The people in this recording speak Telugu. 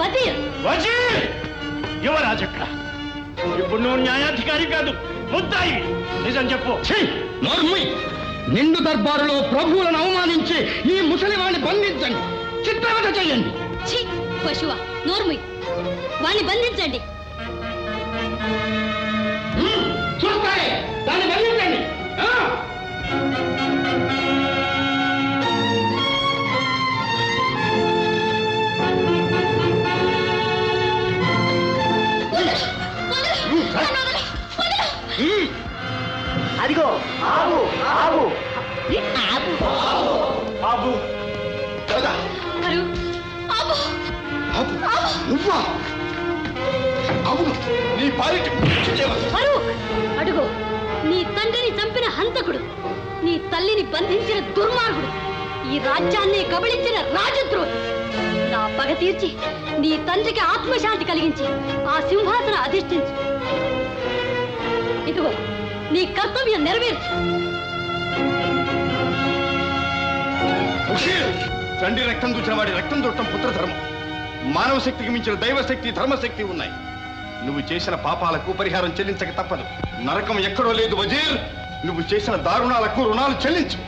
వజీర్ వజీర్! యువరాజక్క ఇప్పుడు నువ్వు న్యాయాధికారి కాదు ముద్దాయి. నిజం చెప్పు. నోర్ముయ్ నిండు దర్బారులో ప్రభువులను అవమానించి ఈ ముసలివాణ్ణి బంధించండి. చిత్రవద చేయండి. ఛీ పశువ నోర్ముయ్ వాణ్ణి బంధించండి. అదిగో ఆవు ఆవు. నువ్వా? అవును నీ పాలిటి అడుగు. నీ తండ్రిని చంపిన హంతకుడు నీ తల్లిని బంధించిన దుర్మార్గుడు ఈ రాజ్యాన్ని కబళించిన రాజద్రోహి. నా పగ తీర్చి నీ తండ్రికి ఆత్మశాంతి కలిగించి ఆ సింహాసన అధిష్ఠించు. నీ కర్తవ్యం నెరవేర్చు తండ్రి రక్తం చూసిన వాడి రక్తం చూడటం పుత్రధర్మం. మానవ శక్తికి మించిన దైవశక్తి ధర్మశక్తి ఉన్నాయి. నువ్వు చేసిన పాపాలకు పరిహారం చెల్లించక తప్పదు. నరకం ఎక్కడో లేదు వజీర్. నువ్వు చేసిన దారుణాలకు రుణాలు చెల్లించు.